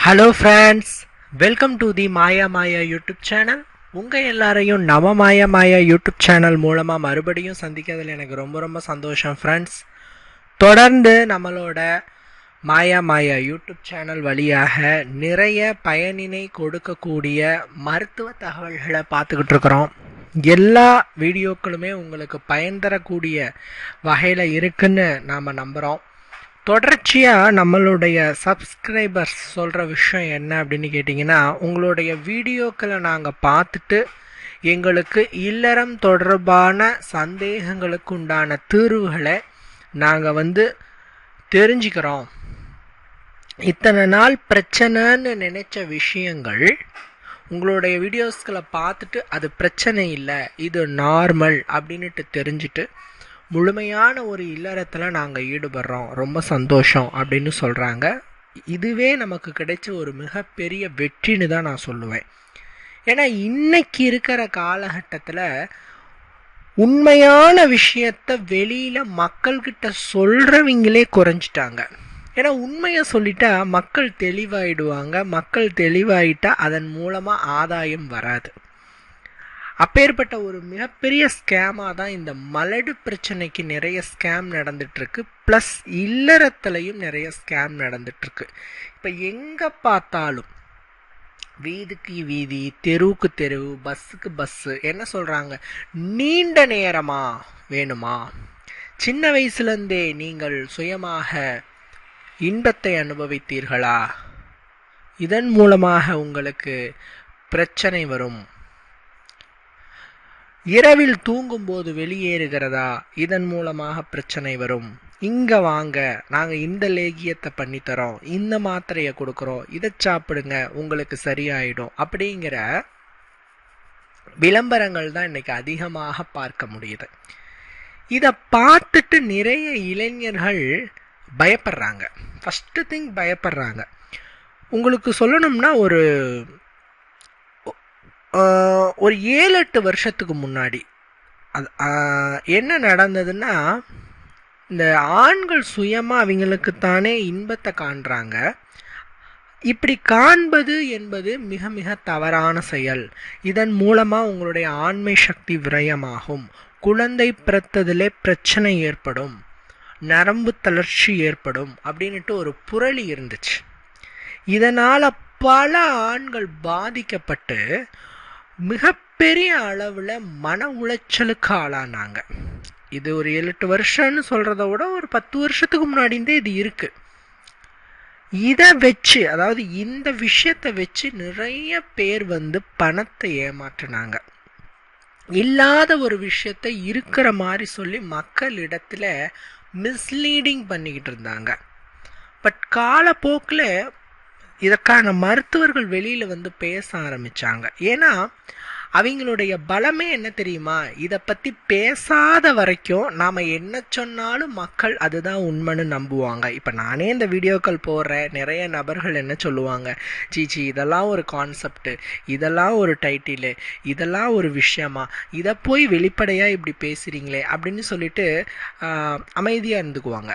Hello friends welcome to the Maya Maya YouTube channel உங்கள் எல்லாரையும் நவ மாயா மாயா யூடியூப் சேனல் மூலமாக மறுபடியும் சந்திக்கிறதுல எனக்கு ரொம்ப ரொம்ப சந்தோஷம் ஃப்ரெண்ட்ஸ் தொடர்ந்து நம்மளோட மாயா மாயா யூடியூப் சேனல் வழியாக நிறைய பயனினை கொடுக்கக்கூடிய மருத்துவ தகவல்களை பார்த்துக்கிட்டு இருக்கிறோம். எல்லா வீடியோக்களுமே உங்களுக்கு பயன் தரக்கூடிய வகையில் இருக்குன்னு நாம் நம்புகிறோம் தொடர்ச்சியாக நம்மளுடைய சப்ஸ்கிரைபர்ஸ் சொல்கிற விஷயம் என்ன அப்படின்னு கேட்டிங்கன்னா உங்களுடைய வீடியோக்களை நாங்கள் பார்த்துட்டு எங்களுக்கு இல்லறம் தொடர்பான சந்தேகங்களுக்கு உண்டான தீர்வுகளை நாங்கள் வந்து தெரிஞ்சுக்கிறோம். இத்தனை நாள் பிரச்சனைன்னு நினச்ச விஷயங்கள் உங்களுடைய வீடியோஸ்களை பார்த்துட்டு அது பிரச்சனை இல்லை இது நார்மல் அப்படின்ட்டு தெரிஞ்சுட்டு முழுமையான ஒரு இல்லறத்தில் நாங்கள் ஈடுபடுறோம். ரொம்ப சந்தோஷம் அப்படின்னு சொல்கிறாங்க இதுவே நமக்கு கிடைச்ச ஒரு மிகப்பெரிய வெற்றின்னு தான் நான் சொல்லுவேன். ஏன்னா இன்னைக்கு இருக்கிற காலகட்டத்தில் உண்மையான விஷயத்த வெளியில் மக்கள்கிட்ட சொல்கிறவங்களே குறைஞ்சிட்டாங்க. ஏன்னா உண்மையை சொல்லிட்டா மக்கள் தெளிவாயிடுவாங்க. மக்கள் தெளிவாயிட்டா அதன் மூலமாக ஆதாயம் வராது. அப்பேற்பட்ட ஒரு மிகப்பெரிய ஸ்கேமாக தான் இந்த மலடு பிரச்சனைக்கு நிறைய ஸ்கேம் நடந்துட்டுருக்கு. ப்ளஸ் இல்லறத்துலையும் நிறைய ஸ்கேம் நடந்துட்டுருக்கு. இப்போ எங்கே பார்த்தாலும் வீதிக்கு வீதி தெருவுக்கு தெருவு பஸ்ஸுக்கு பஸ்ஸு என்ன சொல்கிறாங்க நீண்ட நேரமா வேணுமா? சின்ன வயசுலேருந்தே நீங்கள் சுயமாக இன்பத்தை அனுபவித்தீர்களா? இதன் மூலமாக உங்களுக்கு பிரச்சனை வரும். இரவில் தூங்கும்போது வெளியேறுகிறதா? இதன் மூலமாக பிரச்சனை வரும். இங்க வாங்க நாங்க இந்த லேகியத்தை பண்ணித்தரோம் இந்த மாத்திரையை கொடுக்குறோம் இதை சாப்பிடுங்க உங்களுக்கு சரியாயிடும் அப்படிங்கிற விளம்பரங்கள் தான் இன்னைக்கு அதிகமாக பார்க்க முடியுது. இதை பார்த்துட்டு நிறைய இளைஞர்கள் பயப்படுறாங்க. ஃபஸ்ட்டு திங் பயப்படுறாங்க. உங்களுக்கு சொல்லணும்னா ஒரு ஒரு ஏழு எட்டு வருஷத்துக்கு முன்னாடி. அது என்ன நடந்ததுன்னா இந்த ஆண்கள் சுயமாக அவங்களுக்குத்தானே இன்பத்தை காண்றாங்க. இப்படி காண்பது என்பது மிக மிக தவறான செயல். இதன் மூலமாக உங்களுடைய ஆண்மை சக்தி விரயமாகும். குழந்தை பிறத்ததிலே பிரச்சனை ஏற்படும். நரம்பு தளர்ச்சி ஏற்படும் அப்படின்ட்டு ஒரு புரளி இருந்துச்சு. இதனால் பல ஆண்கள் பாதிக்கப்பட்டு மிகப்பெரிய அளவில் மன உளைச்சலுக்கு ஆளானாங்க. இது ஒரு ஏழு எட்டு வருஷம்னு சொல்கிறத விட ஒரு பத்து வருஷத்துக்கு முன்னாடிந்தே இது இருக்குது இதை வச்சு அதாவது இந்த விஷயத்தை வச்சு நிறைய பேர் வந்து பணத்தை ஏமாற்றினாங்க. இல்லாத ஒரு விஷயத்த இருக்கிற மாதிரி சொல்லி மக்களிடத்தில் மிஸ்லீடிங் பண்ணிக்கிட்டு இருந்தாங்க. பட் காலப்போக்கில் இதற்கான மருத்துவர்கள் வெளியில் வந்து பேச ஆரம்பித்தாங்க ஏன்னா அவங்களுடைய பலமே என்ன தெரியுமா? இதை பற்றி பேசாத வரைக்கும் நாம் என்ன சொன்னாலும் மக்கள் அதுதான் உண்மைன்னு நம்புவாங்க. இப்போ நானே இந்த வீடியோக்கள் போடுற நிறைய நபர்கள் என்ன சொல்லுவாங்க? சீச்சி இதெல்லாம் ஒரு கான்செப்டு இதெல்லாம் ஒரு டைட்டிலு இதெல்லாம் ஒரு விஷயமா? இதை போய் வெளிப்படையாக இப்படி பேசுகிறீங்களே அப்படின்னு சொல்லிட்டு அமைதியாக இருந்துக்குவாங்க.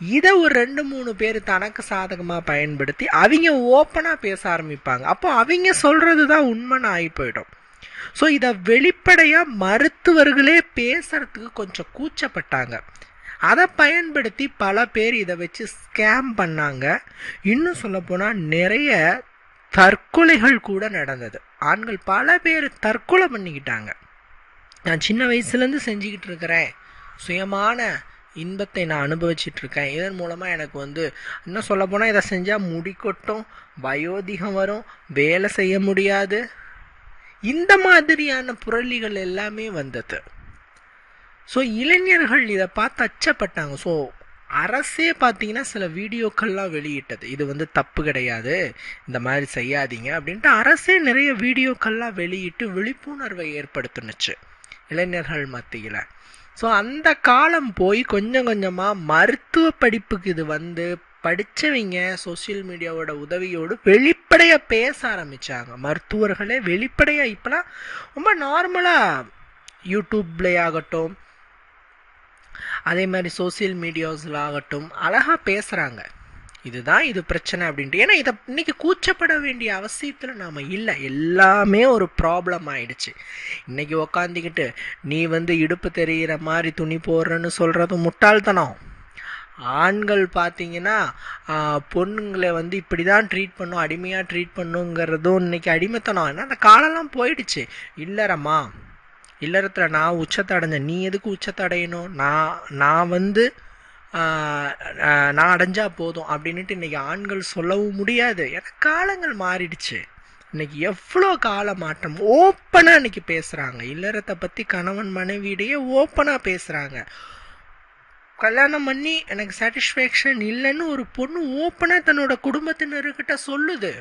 இதை ஒரு ரெண்டு மூணு பேர் தனக்கு சாதகமாக பயன்படுத்தி அவங்க ஓப்பனாக பேச ஆரம்பிப்பாங்க. அப்போ அவங்க சொல்கிறது தான் உண்மைன்னு ஆகி போயிடும். ஸோ இதை வெளிப்படையாக மருத்துவர்களே பேசுகிறதுக்கு கொஞ்சம் கூச்சப்பட்டாங்க. அதை பயன்படுத்தி பல பேர் இதை வச்சு ஸ்கேம் பண்ணாங்க. இன்னும் சொல்லப்போனால் நிறைய தற்கொலைகள் கூட நடந்தது. ஆண்கள் பல பேர் தற்கொலை பண்ணிக்கிட்டாங்க. நான் சின்ன வயசுலேருந்து செஞ்சுக்கிட்டு இருக்கிறேன். சுயமான இன்பத்தை நான் அனுபவிச்சுட்டு இருக்கேன் இதன் மூலமாக எனக்கு வந்து இன்னும் சொல்லப்போனால் இதை செஞ்சால் முடி கொட்டும் வயோதிகம் வரும் வேலை செய்ய முடியாது. இந்த மாதிரியான புரளிகள் எல்லாமே வந்தது. ஸோ இளைஞர்கள் இதை பார்த்து அச்சப்பட்டாங்க. ஸோ அரசே பார்த்தீங்கன்னா சில வீடியோக்கள்லாம் வெளியிட்டது. இது வந்து தப்பு கிடையாது. இந்த மாதிரி செய்யாதீங்க அப்படின்ட்டு அரசே நிறைய வீடியோக்கள்லாம் வெளியிட்டு விழிப்புணர்வை ஏற்படுத்துனுச்சு. இளைஞர்கள் மத்தியில். ஸோ அந்த காலம் போய் கொஞ்சம் கொஞ்சமாக மருத்துவ படிப்புக்கு இது வந்து படித்தவங்க சோசியல் மீடியாவோட உதவியோடு வெளிப்படையாக பேச ஆரம்பித்தாங்க மருத்துவர்களே வெளிப்படையாக இப்போலாம் ரொம்ப நார்மலாக யூடியூப்லேயாகட்டும் அதே மாதிரி சோசியல் மீடியாஸில் ஆகட்டும் அழகாக பேசுகிறாங்க இதுதான் இது பிரச்சனை அப்படின்ட்டு. ஏன்னா இதை இன்னைக்கு கூச்சப்பட வேண்டிய அவசியத்தில் நாம் இல்லை. எல்லாமே ஒரு ப்ராப்ளம் ஆயிடுச்சு. இன்னைக்கு உக்காந்துக்கிட்டு நீ வந்து இடுப்பு தெரிகிற மாதிரி துணி போடுறன்னு சொல்கிறது முட்டாள்தனம். ஆண்கள் பார்த்தீங்கன்னா பொண்ணுங்களை வந்து இப்படி தான் ட்ரீட் பண்ணும் அடிமையாக ட்ரீட் பண்ணுங்கிறதும் இன்னைக்கு அடிமைத்தனம். ஏன்னா அந்த காலம்லாம் போயிடுச்சு. இல்லறம்மா இல்லறத்தில் நான் உச்சத்தை அடைஞ்சேன் நீ எதுக்கு உச்சத்தை அடையணும் நான் நான் வந்து நான் அடைஞ்சா போதும் அப்படின்ட்டு இன்றைக்கி ஆண்கள் சொல்லவும் முடியாது. ஏன்னா காலங்கள் மாறிடுச்சு. இன்னைக்கு எவ்வளோ கால மாற்றம் ஓப்பனாக இன்னைக்கு பேசுகிறாங்க இல்லறத்தை பற்றி கணவன் மனைவியிடையே ஓப்பனாக பேசுகிறாங்க கல்யாணம் பண்ணி எனக்கு சாட்டிஸ்ஃபேக்ஷன் இல்லைன்னு ஒரு பொண்ணு ஓப்பனாக தன்னோட குடும்பத்தினர்கிட்ட சொல்லுது.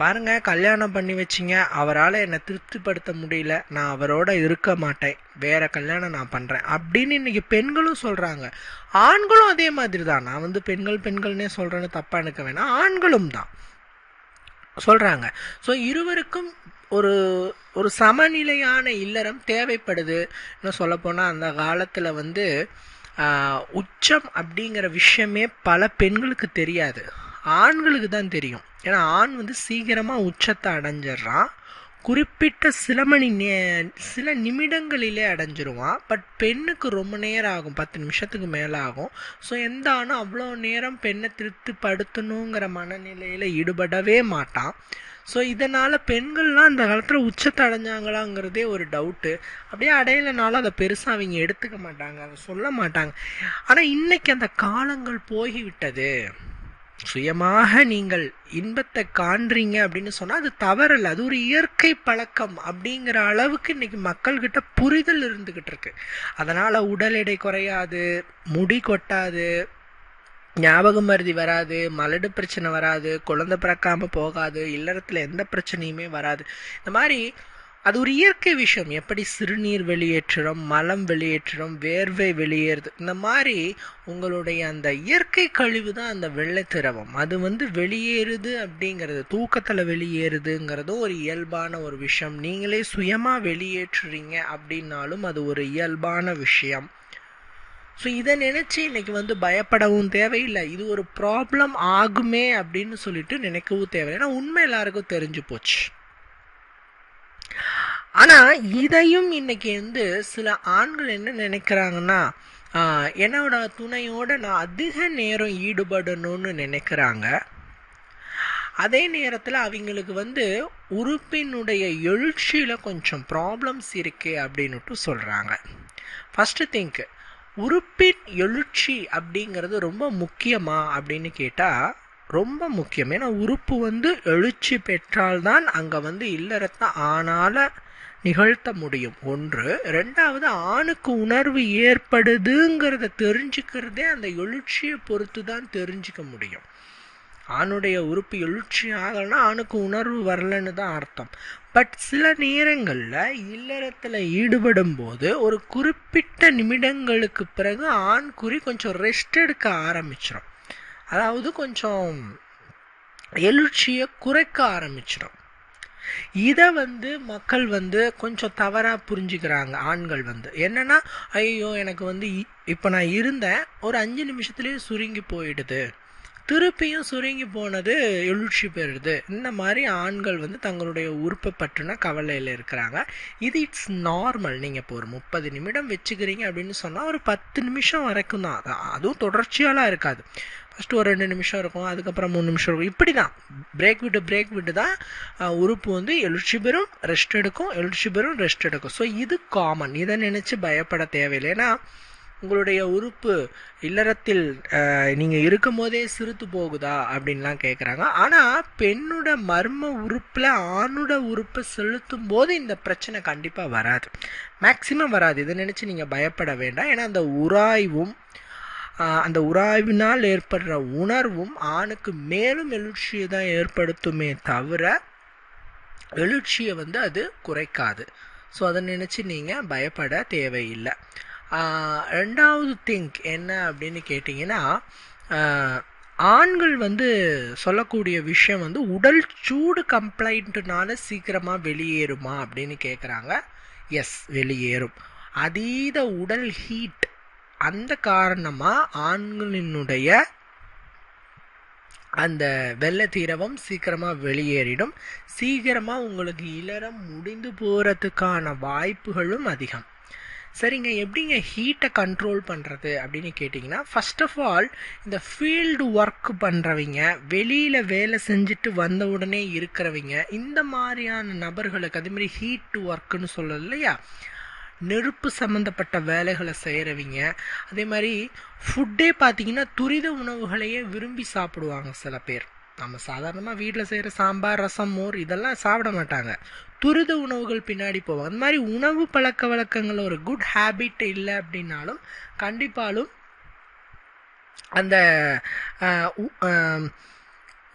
பாருங்க கல்யாணம் பண்ணி வச்சிங்க. அவரால் என்னை திருப்திப்படுத்த முடியல. நான் அவரோட இருக்க மாட்டேன். வேற கல்யாணம் நான் பண்ணுறேன் அப்படின்னு இன்னைக்கு பெண்களும் சொல்கிறாங்க ஆண்களும் அதே மாதிரி தான். நான் வந்து பெண்கள் பெண்கள்னே சொல்கிறேன்னு தப்பாக எனக்கு வேணாம். ஆண்களும் தான். சொல்கிறாங்க ஸோ இருவருக்கும் ஒரு ஒரு சமநிலையான இல்லறம் தேவைப்படுது இன்னும் சொல்லப்போனால் அந்த காலத்தில் வந்து உச்சம் அப்படிங்கிற விஷயமே பல பெண்களுக்கு தெரியாது. ஆண்களுக்கு தான் தெரியும். ஏன்னா ஆண் வந்து சீக்கிரமாக உச்சத்தை அடைஞ்சிடுறான். குறிப்பிட்ட சில மணி நே சில நிமிடங்களிலே அடைஞ்சிருவான். பட் பெண்ணுக்கு ரொம்ப நேரம் ஆகும். பத்து நிமிஷத்துக்கு மேலே ஆகும். ஸோ எந்த ஆணும் அவ்வளோ நேரம் பெண்ணை திருப்திப்படுத்தணுங்கிற மனநிலையில் ஈடுபடவே மாட்டான். ஸோ இதனால் பெண்கள்லாம் அந்த காலத்தில் உச்சத்தை அடைஞ்சாங்களாங்கிறதே ஒரு டவுட்டு அப்படியே அடையலைனாலும் அதை பெருசாக அவங்க எடுத்துக்க மாட்டாங்க. அதை சொல்ல மாட்டாங்க. ஆனால் இன்றைக்கி அந்த காலங்கள் போய்விட்டது சுயமாக நீங்கள் இன்பத்தை காண்றீங்க அப்படின்னு சொன்னால் அது தவறல்ல. அது ஒரு இயற்கை பழக்கம் அப்படிங்கிற அளவுக்கு இன்னைக்கு மக்கள்கிட்ட புரிதல் இருந்துகிட்டு இருக்கு. அதனால் உடல் எடை குறையாது முடி கொட்டாது ஞாபகம் மருதி வராது மலடு பிரச்சனை வராது குழந்தை பிறக்காமல் போகாது இல்லறத்தில் எந்த பிரச்சனையுமே வராது. இந்த மாதிரி அது ஒரு இயற்கை விஷயம். எப்படி சிறுநீர் வெளியேற்றுறோம் மலம் வெளியேற்றுறோம் வேர்வை வெளியேறுது இந்த மாதிரி உங்களுடைய அந்த இயற்கை கழிவு தான் அந்த வெள்ளை திரவம். அது வந்து வெளியேறுது அப்படிங்கிறது தூக்கத்தில் வெளியேறுதுங்கிறதும் ஒரு இயல்பான ஒரு விஷயம். நீங்களே சுயமாக வெளியேற்றுறீங்க அப்படின்னாலும் அது ஒரு இயல்பான விஷயம். ஸோ இதை நினச்சி இன்றைக்கி வந்து பயப்படவும் தேவையில்லை. இது ஒரு ப்ராப்ளம் ஆகுமே அப்படின்னு சொல்லிட்டு நினைக்கவும் தேவையில்லை. ஏன்னா உண்மை எல்லாருக்கும் தெரிஞ்சு போச்சு. ஆனால் இதையும் இன்னைக்கு வந்து சில ஆண்கள் என்ன நினைக்கிறாங்கன்னா என்னோட துணையோட நான் அதிக நேரம் ஈடுபடணும்னு நினைக்கிறாங்க. அதே நேரத்தில் அவங்களுக்கு வந்து உறுப்பினுடைய எழுச்சியில் கொஞ்சம் ப்ராப்ளம்ஸ் இருக்கு அப்படின்னுட்டு சொல்கிறாங்க ஃபஸ்ட்டு திங்க் உறுப்பின் எழுச்சி அப்படிங்கிறது ரொம்ப முக்கியமா அப்படின்னு கேட்டால் ரொம்ப முக்கியம். ஏன்னா உறுப்பு வந்து எழுச்சி பெற்றால்தான் அங்கே வந்து இல்லறத்தை ஆனால நிகழ்த்த முடியும். ஒன்று ரெண்டாவது ஆணுக்கு உணர்வு ஏற்படுதுங்கிறத தெரிஞ்சுக்கிறதே அந்த எழுச்சியை பொறுத்து தான் தெரிஞ்சுக்க முடியும். ஆணுடைய உறுப்பு எழுச்சி ஆகலைன்னா ஆணுக்கு உணர்வு வரலன்னு தான் அர்த்தம். பட் சில நேரங்களில் இல்லறத்தில் ஈடுபடும் போது ஒரு குறிப்பிட்ட நிமிடங்களுக்கு பிறகு ஆண் குறி கொஞ்சம் ரெஸ்ட் எடுக்க ஆரம்பிச்சிடும் அதாவது கொஞ்சம் எழுச்சியை குறைக்க ஆரம்பிச்சிடும் இதை வந்து மக்கள் வந்து கொஞ்சம் தவறாக புரிஞ்சுக்கிறாங்க ஆண்கள் வந்து. என்னென்னா ஐயோ எனக்கு வந்து இப்போ நான் இருந்தேன் ஒரு அஞ்சு நிமிஷத்துலேயே சுருங்கி போயிடுது. திருப்பியும் சுருங்கி போனது எழுச்சி பெறுது. இந்த மாதிரி ஆண்கள் வந்து தங்களுடைய உறுப்பை பற்றின கவலையில் இருக்கிறாங்க. இது இட்ஸ் நார்மல் நீங்கள் இப்போ ஒரு முப்பது நிமிடம் வச்சுக்கிறீங்க அப்படின்னு சொன்னால் ஒரு பத்து நிமிஷம் வரைக்கும் தான். அதுவும் தொடர்ச்சியாலாம் இருக்காது. ஃபஸ்ட்டு ஒரு ரெண்டு நிமிஷம் இருக்கும் அதுக்கப்புறம் மூணு நிமிஷம் இருக்கும். இப்படி தான் பிரேக் விட்டு பிரேக் விட்டு தான் உறுப்பு வந்து எழுச்சி பெறும் ரெஸ்ட் எடுக்கும் எழுச்சி பெறும் ரெஸ்ட் எடுக்கும். ஸோ இது காமன் இதை நினச்சி பயப்பட தேவையில்லை. ஏன்னா உங்களுடைய உறுப்பு இல்லறத்தில் நீங்கள் இருக்கும் போதே சிறுத்து போகுதா அப்படின்லாம் கேட்குறாங்க ஆனால் பெண்ணோட மர்ம உறுப்பில் ஆணோட உறுப்பை செலுத்தும் போது இந்த பிரச்சனை கண்டிப்பாக வராது. மேக்சிமம் வராது. இதை நினச்சி நீங்கள் பயப்பட வேண்டாம். ஏன்னா அந்த உராய்வும் அந்த உராய்வினால் ஏற்படுற உணர்வும் ஆணுக்கு மேலும் எழுச்சியை தான் ஏற்படுத்துமே தவிர எழுச்சியை வந்து அது குறைக்காது. ஸோ அதை நினச்சி நீங்கள் பயப்பட தேவையில்லை. ரெண்டாவது திங்க் என்ன அப்படின்னு கேட்டிங்கன்னா ஆண்கள் வந்து சொல்லக்கூடிய விஷயம் வந்து உடல் சூடு கம்ப்ளைண்ட்டுனால சீக்கிரமாக வெளியேறுமா அப்படின்னு கேட்குறாங்க எஸ் வெளியேறும். அதீத உடல் ஹீட் அந்த காரணமாக ஆண்களினுடைய அந்த வெள்ளை தீரவம் சீக்கிரமாக வெளியேறிடும். சீக்கிரமாக உங்களுக்கு இளரம் முடிந்து போகிறதுக்கான வாய்ப்புகளும் அதிகம். சரிங்க எப்படிங்க ஹீட்டை கண்ட்ரோல் பண்ணுறது அப்படின்னு கேட்டிங்கன்னா ஃபர்ஸ்ட் ஆஃப் ஆல் இந்த ஃபீல்டு ஒர்க் பண்ணுறவங்க வெளியில் வேலை செஞ்சுட்டு வந்த உடனே இருக்கிறவங்க இந்த மாதிரியான நபர்களுக்கு அதேமாதிரி ஹீட் ஒர்க்குன்னு சொல்லல இல்லையா? நெருப்பு சம்மந்தப்பட்ட வேலைகளை செய்கிறவங்க அதே மாதிரி ஃபுட்டே பார்த்திங்கன்னா துரித உணவுகளையே விரும்பி சாப்பிடுவாங்க சில பேர். நம்ம சாதாரணமாக வீட்டில் செய்கிற சாம்பார் ரசம் மோர் இதெல்லாம் சாப்பிட மாட்டாங்க. துரித உணவுகள் பின்னாடி போவாங்க. அந்த மாதிரி உணவு பழக்க வழக்கங்கள் ஒரு குட் ஹேபிட் இல்லை அப்படின்னாலும் கண்டிப்பாலும் அந்த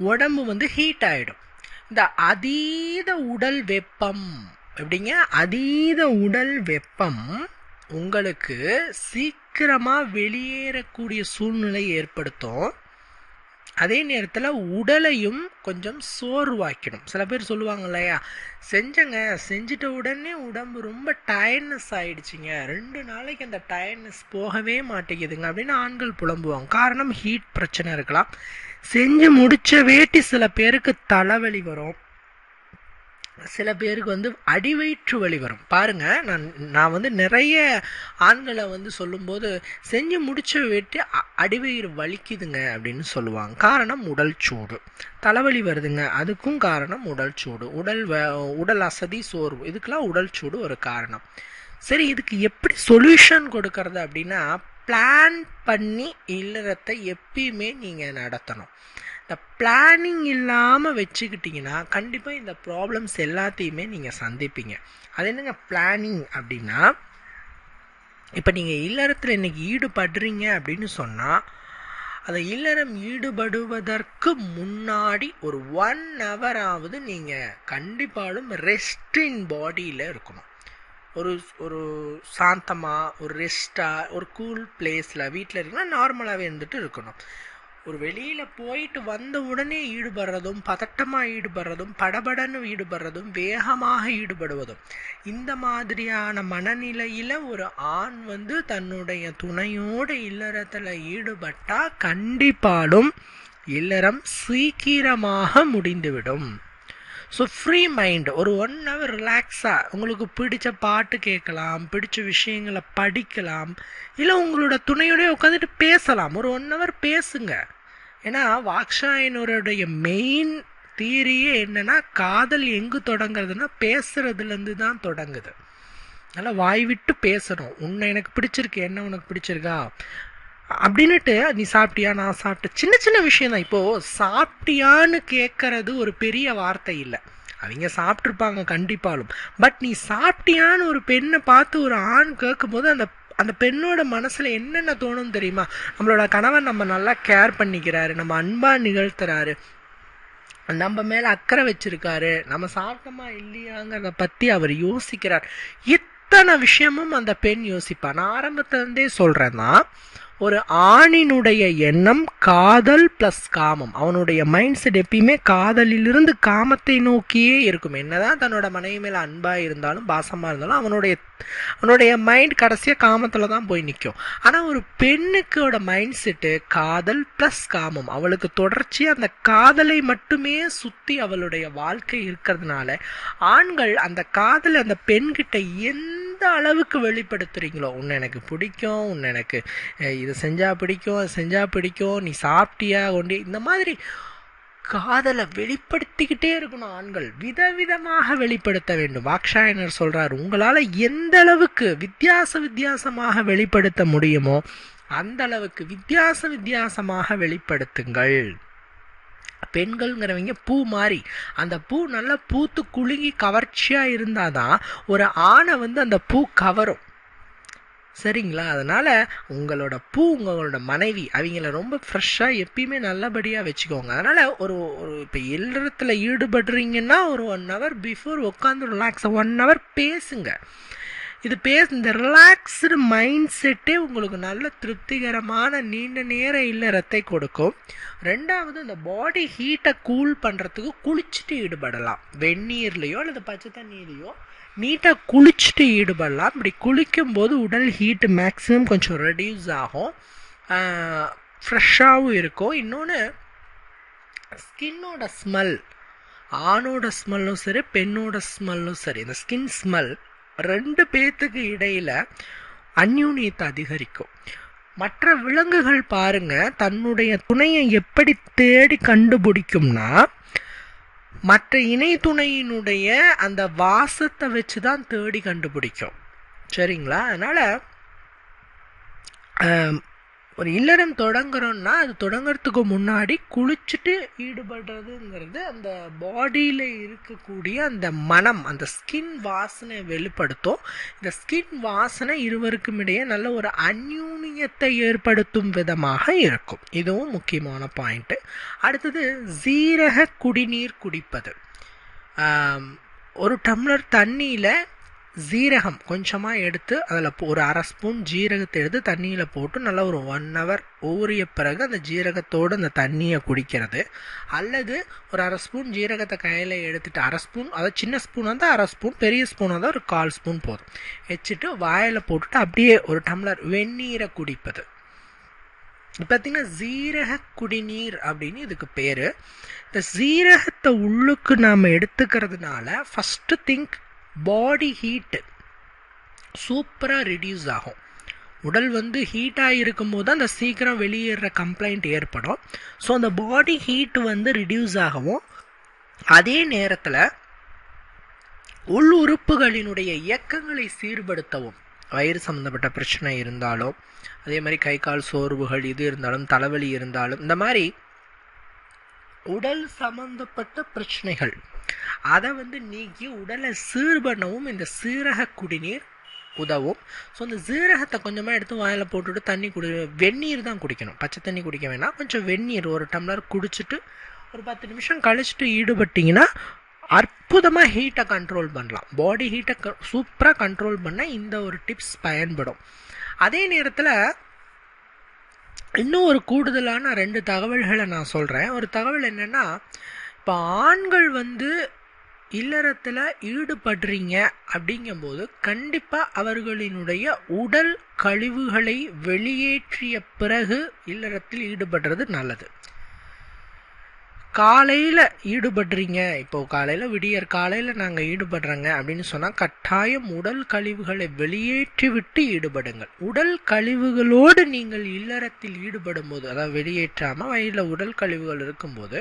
உடம்பு வந்து ஹீட் ஆகிடும் இந்த அதீத உடல் வெப்பம் எப்படிங்க? அதீத உடல் வெப்பம் உங்களுக்கு சீக்கிரமாக வெளியேறக்கூடிய சூழ்நிலை ஏற்படுத்தும். அதே நேரத்தில் உடலையும் கொஞ்சம் சோர்வாக்கிடும். சில பேர் சொல்லுவாங்க இல்லையா? செஞ்சங்க. செஞ்சிட்ட உடனே உடம்பு ரொம்ப டயர்ட்னஸ் ஆயிடுச்சுங்க. ரெண்டு நாளைக்கு அந்த டயர்ட்னஸ் போகவே மாட்டேங்குதுங்க அப்படின்னு ஆண்கள் புலம்புவாங்க. காரணம் ஹீட் பிரச்சனை இருக்கலாம். செஞ்சு முடிச்ச வேட்டி சில பேருக்கு தலைவலி வரும். சில பேருக்கு வந்து அடிவயிற்று வலி வரும். பாருங்கள் நான் நான் வந்து நிறைய ஆண்களை வந்து சொல்லும்போது செஞ்சு முடிச்ச வெட்டி அடிவயிறு வலிக்குதுங்க அப்படின்னு சொல்லுவாங்க. காரணம் உடல் சூடு. தலைவலி வருதுங்க. அதுக்கும் காரணம் உடல் சூடு. உடல் உடல் அசதி சோர்வு. இதுக்கெல்லாம் உடல் சூடு ஒரு காரணம். சரி இதுக்கு எப்படி சொல்யூஷன் கொடுக்கறது அப்படின்னா பிளான் பண்ணி இல்லறத்தை எப்பயுமே நீங்கள் நடத்தணும். இந்த பிளானிங் இல்லாமல் வச்சுக்கிட்டிங்கன்னா கண்டிப்பாக இந்த ப்ராப்ளம்ஸ் எல்லாத்தையுமே நீங்கள் சந்திப்பீங்க. அது என்னங்க பிளானிங் அப்படின்னா இப்போ நீங்கள் இல்லறத்தில் இன்றைக்கி ஈடுபடுறீங்க அப்படின்னு சொன்னால் அந்த இல்லறம் ஈடுபடுவதற்கு முன்னாடி ஒரு ஒன் ஹவராவது நீங்கள் கண்டிப்பாலும் ரெஸ்ட் இன் பாடியில் இருக்கணும். ஒரு ஒரு சாந்தமாக ஒரு ரெஸ்ட்டாக ஒரு கூல் பிளேஸில் வீட்டில் இருக்குன்னா நார்மலாகவே இருந்துட்டு இருக்கணும். ஒரு வெளியில் போயிட்டு வந்த உடனே ஈடுபடுறதும் பதட்டமாக ஈடுபடுறதும் படபடன்னு ஈடுபடுறதும் வேகமாக ஈடுபடுவதும். இந்த மாதிரியான மனநிலையில் ஒரு ஆண் வந்து தன்னுடைய துணையோடு இல்லறத்தில் ஈடுபட்டால் கண்டிப்பாலும் இல்லறம் சீக்கிரமாக முடிந்துவிடும். ஸோ ஃப்ரீ மைண்ட் ஒரு ஒன் ஹவர் ரிலாக்ஸாக உங்களுக்கு பிடிச்ச பாட்டு கேட்கலாம் பிடிச்ச விஷயங்களை படிக்கலாம் இல்லை உங்களோட துணையோடய உட்காந்துட்டு பேசலாம். ஒரு ஒன் ஹவர் பேசுங்க. ஏன்னா வாக்ஷாயனருடைய மெயின் தியரியே என்னென்னா காதல் எங்கு தொடங்குறதுன்னா பேசுகிறதுலேருந்து தான் தொடங்குது. நல்லா வாய் விட்டு பேசணும். உன்னை எனக்கு பிடிச்சிருக்கு என்ன உனக்கு பிடிச்சிருக்கா? அப்படின்னுட்டு நீ சாப்பிட்டியா நான் சாப்பிட்டேன். சின்ன சின்ன விஷயம் தான். இப்போது சாப்பிட்டியான்னு கேட்குறது ஒரு பெரிய வார்த்தை இல்லை. அவங்க சாப்பிட்ருப்பாங்க கண்டிப்பாலும். பட் நீ சாப்பிட்டியான்னு ஒரு பெண்ணை பார்த்து ஒரு ஆண் கேட்கும்போது அந்த அந்த பெண்ணோட மனசில் என்னென்ன தோணும் தெரியுமா? நம்மளோட கணவன் நம்ம நல்லா கேர் பண்ணிக்கிறாரு நம்ம அன்பாக நிகழ்த்துறாரு. நம்ம மேலே அக்கறை வச்சிருக்காரு. நம்ம சாப்பிட்டோமா இல்லையாங்கிறத பற்றி அவர் யோசிக்கிறார். இத்தனை விஷயமும் அந்த பெண் யோசிப்பா. நான் ஆரம்பத்திலேருந்தே சொல்கிறேன் தான் ஒரு ஆணினுடைய எண்ணம் காதல் ப்ளஸ் காமம். அவனுடைய மைண்ட் செட் எப்பயுமே காதலிலிருந்து காமத்தை நோக்கியே இருக்கும். என்னதான் தன்னோட மனைவி மேலே அன்பாக இருந்தாலும் பாசமாக இருந்தாலும் அவனுடைய அவனுடைய மைண்ட் கடைசியாக காமத்தில் தான் போய் நிற்கும் ஆனால் ஒரு பெண்ணுக்கோட மைண்ட் செட்டு காதல் ப்ளஸ் காமம். அவளுக்கு தொடர்ச்சியாக அந்த காதலை மட்டுமே சுற்றி அவளுடைய வாழ்க்கை இருக்கிறதுனால ஆண்கள் அந்த காதல் அந்த பெண்கிட்ட எந்த எந்த அளவுக்கு வெளிப்படுத்துறீங்களோ உன்னை எனக்கு பிடிக்கும் உன்னை எனக்கு இதை செஞ்சால் பிடிக்கும் அது செஞ்சால் பிடிக்கும் நீ சாப்பிட்டியா கொண்டு இந்த மாதிரி காதலை வெளிப்படுத்திக்கிட்டே இருக்கணும் ஆண்கள். விதவிதமாக வெளிப்படுத்த வேண்டும். வாக்ஷாயனர் சொல்கிறார் உங்களால் எந்த அளவுக்கு வித்தியாச வித்தியாசமாக வெளிப்படுத்த முடியுமோ அந்த அளவுக்கு வித்தியாச வித்தியாசமாக வெளிப்படுத்துங்கள். பெண்கள்ங்கிறவங்க பூ மாதிரி அந்த பூ நல்லா பூத்து குலுங்கி கவர்ச்சியாக இருந்தால் தான் ஒரு ஆணை வந்து அந்த பூ கவரும். சரிங்களா? அதனால் உங்களோட பூ உங்களோட மனைவி அவங்கள ரொம்ப ஃப்ரெஷ்ஷாக எப்பயுமே நல்லபடியாக வச்சுக்கோங்க. அதனால் ஒரு ஒரு இப்போ இல்லறத்தில் ஈடுபடுறீங்கன்னா ஒரு ஒன் ஹவர் பிஃபோர் உட்காந்து ரிலாக்ஸ் ஒன் ஹவர் பேசுங்க. இது பேச இந்த ரிலாக்ஸ்டு மைண்ட் செட்டே உங்களுக்கு நல்ல திருப்திகரமான நீண்ட நேர இல்லறத்தை கொடுக்கும். ரெண்டாவது இந்த பாடி ஹீட்டை கூல் பண்ணுறதுக்கு குளிச்சுட்டு ஈடுபடலாம். வெந்நீர்லேயோ அல்லது பச்சை தண்ணியிலையோ நீட்டாக குளிச்சுட்டு ஈடுபடலாம். இப்படி குளிக்கும்போது உடல் ஹீட்டு மேக்ஸிமம் கொஞ்சம் ரெடியூஸ் ஆகும். ஃப்ரெஷ்ஷாகவும் இருக்கும். இன்னொன்று ஸ்கின்னோட ஸ்மெல் ஆணோட ஸ்மெல்லும் சரி பெண்ணோட ஸ்மெல்லும் சரி இந்த ஸ்கின் ஸ்மெல் ரெண்டு பேர்த்துக்கு இடையில அந்யூனியத்தை அதிகரிக்கும். மற்ற விலங்குகள் பாருங்க தன்னுடைய துணையை எப்படி தேடி கண்டுபிடிக்கும்னா மற்ற இணை துணையினுடைய அந்த வாசத்தை வச்சு தான் தேடி கண்டுபிடிக்கும். சரிங்களா? அதனால் ஒரு இல்லறம் தொடங்குறோன்னா அது தொடங்குறதுக்கு முன்னாடி குளிச்சுட்டு ஈடுபடுறதுங்கிறது அந்த பாடியில் இருக்கக்கூடிய அந்த மனம் அந்த ஸ்கின் வாசனை வெளிப்படுத்தும். இந்த ஸ்கின் வாசனை இருவருக்கும் இடையே நல்ல ஒரு அந்யூன்யத்தை ஏற்படுத்தும் விதமாக இருக்கும். இதுவும் முக்கியமான பாயிண்ட்டு அடுத்தது சீரக குடிநீர் குடிப்பது. ஒரு டம்ளர் தண்ணியில் ஜீரகம் கொஞ்சமாக எடுத்து அதில் ஒரு அரை ஸ்பூன் ஜீரகத்தை எடுத்து தண்ணியில் போட்டு நல்லா ஒரு ஒன் ஹவர் ஊறிய பிறகு அந்த ஜீரகத்தோடு அந்த தண்ணியை குடிக்கிறது. அல்லது ஒரு அரை ஸ்பூன் ஜீரகத்தை கையில் எடுத்துட்டு அரை ஸ்பூன் அதாவது சின்ன ஸ்பூன் வந்து அரை ஸ்பூன் பெரிய ஸ்பூன் வந்து ஒரு கால் ஸ்பூன் போதும். வச்சுட்டு வாயில் போட்டுட்டு அப்படியே ஒரு டம்ளர் வெந்நீரை குடிப்பது. பார்த்தீங்கன்னா ஜீரக குடிநீர் அப்படின்னு இதுக்கு பேர். இந்த ஜீரகத்தை உள்ளுக்கு நாம் எடுத்துக்கிறதுனால ஃபஸ்ட்டு திங்க் பாடி ஹீட்டு சூப்பராக ரிடியூஸ் ஆகும். உடல் வந்து ஹீட்டாக இருக்கும்போது அந்த சீக்கிரம் வெளியேற கம்ப்ளைண்ட் ஏற்படும். ஸோ அந்த பாடி ஹீட் வந்து ரிடியூஸ் ஆகவும். அதே நேரத்தில் உள் உறுப்புகளினுடைய இயக்கங்களை சீர்படுத்தவும். வயிறு சம்மந்தப்பட்ட பிரச்சனை இருந்தாலும் அதே மாதிரி கை கால் சோர்வுகள் இது இருந்தாலும் தலைவலி இருந்தாலும் இந்த மாதிரி உடல் சம்பந்தப்பட்ட பிரச்சனைகள். அதை வந்து நீக்கி உடலை சீர் பண்ணவும் இந்த சீரக குடிநீர் உதவும். ஸோ அந்த சீரகத்தை கொஞ்சமாக எடுத்து வாயில் போட்டுட்டு தண்ணி குடி வெந்நீர் தான் குடிக்கணும். பச்சை தண்ணி குடிக்க வேணாம். கொஞ்சம் வெந்நீர் ஒரு டம்ளர் குடிச்சிட்டு ஒரு பத்து நிமிஷம் கழிச்சிட்டு ஈடுபட்டிங்கன்னா அற்புதமாக ஹீட்டை கண்ட்ரோல் பண்ணலாம். பாடி ஹீட்டை க சூப்பராக கண்ட்ரோல் பண்ண இந்த ஒரு டிப்ஸ் பயன்படும். அதே நேரத்தில் இன்னும் ஒரு கூடுதலான ரெண்டு தகவல்களை நான் சொல்கிறேன் ஒரு தகவல் என்னென்னா இப்போ ஆண்கள் வந்து இல்லறத்தில் ஈடுபடுறீங்க அப்படிங்கும்போது கண்டிப்பாக அவர்களினுடைய உடல் கழிவுகளை வெளியேற்றிய பிறகு இல்லறத்தில் ஈடுபடுறது நல்லது. காலையில் ஈடுபடுறீங்க. இப்போ காலையில் விடியற் காலையில் நாங்கள் ஈடுபடுறோங்க அப்படின்னு சொன்னால் கட்டாயம் உடல் கழிவுகளை வெளியேற்றிவிட்டு ஈடுபடுங்கள். உடல் கழிவுகளோடு நீங்கள் இல்லறத்தில் ஈடுபடும் போது அதாவது வெளியேற்றாமல் வயலில் உடல் கழிவுகள் இருக்கும்போது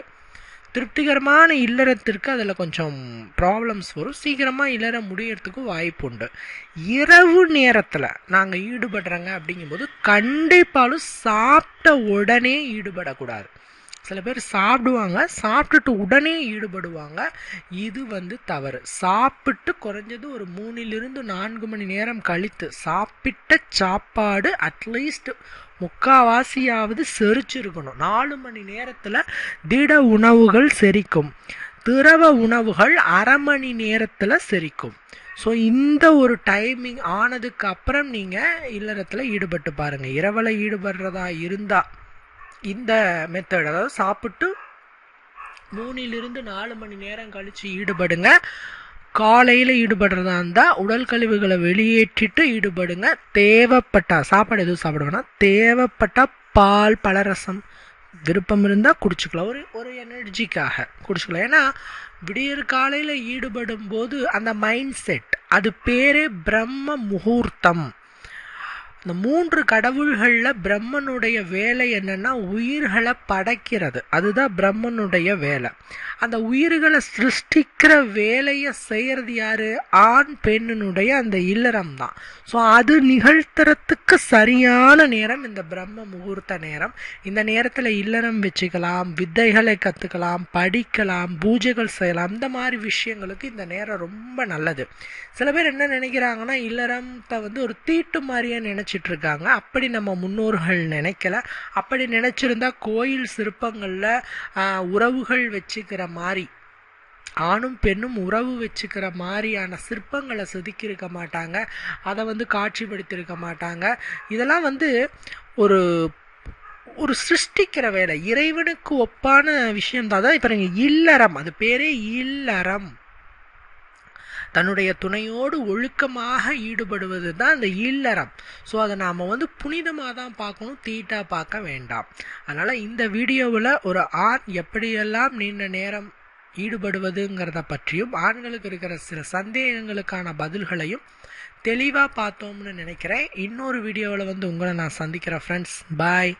திருப்திகரமான இல்லறத்திற்கு அதில் கொஞ்சம் ப்ராப்ளம்ஸ் வரும். சீக்கிரமாக இல்லறம் முடியறதுக்கு வாய்ப்பு உண்டு. இரவு நேரத்தில் நாங்கள் ஈடுபடுறோங்க அப்படிங்கும்போது கண்டிப்பாலும் சாப்பிட்ட உடனே ஈடுபடக்கூடாது. சில பேர் சாப்பிடுவாங்க சாப்பிட்டுட்டு உடனே ஈடுபடுவாங்க. இது வந்து தவறு. சாப்பிட்டு குறைஞ்சது ஒரு மூணிலிருந்து நான்கு மணி நேரம் கழித்து சாப்பிட்ட சாப்பாடு அட்லீஸ்ட் முக்காவாசியாவது செரிச்சிருக்கணும். நாலு மணி நேரத்தில் திட உணவுகள் செரிக்கும். திரவ உணவுகள் அரை மணி நேரத்தில் செரிக்கும். ஸோ இந்த ஒரு டைமிங் ஆனதுக்கு அப்புறம் நீங்கள் இல்லறத்தில் ஈடுபட்டு பாருங்கள் இரவில் ஈடுபடுறதா இருந்தால் இந்த மெத்தட் அதாவது சாப்பிட்டு மூணிலிருந்து நாலு மணி நேரம் கழித்து ஈடுபடுங்க. காலையில் ஈடுபடுறதா இருந்தால் உடல் கழிவுகளை வெளியேற்றிட்டு ஈடுபடுங்க. தேவைப்பட்டா சாப்பாடு எதுவும் சாப்பிடுவேன்னா தேவைப்பட்டால் பால் பலரசம் விருப்பம் இருந்தால் குடிச்சுக்கலாம். ஒரு ஒரு எனர்ஜிக்காக குடிச்சுக்கலாம். ஏன்னா விடியற் காலையில் ஈடுபடும் போது அந்த மைண்ட் செட் அது பேரே பிரம்ம முகூர்த்தம். இந்த மூன்று கடவுள்களில் பிரம்மனுடைய வேலை என்னன்னா உயிர்களை படைக்கிறது. அதுதான் பிரம்மனுடைய வேலை. அந்த உயிர்களை சிருஷ்டிக்கிற வேலையை செய்கிறது யார்? ஆண் பெண்ணினுடைய அந்த இல்லறம் தான் ஸோ அது நிகழ்த்துறதுக்கு சரியான நேரம் இந்த பிரம்ம முகூர்த்த நேரம். இந்த நேரத்தில் இல்லறம் வச்சுக்கலாம் வித்தைகளை கற்றுக்கலாம் படிக்கலாம் பூஜைகள் செய்யலாம். இந்த மாதிரி விஷயங்களுக்கு இந்த நேரம் ரொம்ப நல்லது. சில பேர் என்ன நினைக்கிறாங்கன்னா இல்லறத்தை வந்து ஒரு தீட்டு மாதிரியே நினச்சிட்டு இருக்காங்க அப்படி நம்ம முன்னோர்கள் நினைக்கல. அப்படி நினச்சிருந்தா கோயில் சிற்பங்களில் உறவுகள் வச்சுக்கிற மாதிரி ஆணும் பெண்ணும் உறவு வச்சுக்கிற மாதிரியான சிற்பங்களை செதுக்கியிருக்க மாட்டாங்க. அதை வந்து காட்சிப்படுத்தியிருக்க மாட்டாங்க. இதெல்லாம் வந்து ஒரு ஒரு சிருஷ்டிக்கிற வேலை. இறைவனுக்கு ஒப்பான விஷயம்தான். தான் இப்போ நீங்கள் இல்லறம். அது பேரே இல்லறம். தன்னுடைய துணையோடு ஒழுக்கமாக ஈடுபடுவது தான் இந்த இல்லறம். ஸோ அதை நாம் வந்து புனிதமாக தான் பார்க்கணும் தீட்டாக பார்க்க வேண்டாம். அதனால் இந்த வீடியோவில் ஒரு ஆண் எப்படியெல்லாம் நீண்ட நேரம் ஈடுபடுவதுங்கிறத பற்றியும் ஆண்களுக்கு இருக்கிற சில சந்தேகங்களுக்கான பதில்களையும் தெளிவாக பார்த்தோம்னு நினைக்கிறேன். இன்னொரு வீடியோவில் வந்து உங்களை நான் சந்திக்கிறேன் ஃப்ரெண்ட்ஸ் பாய்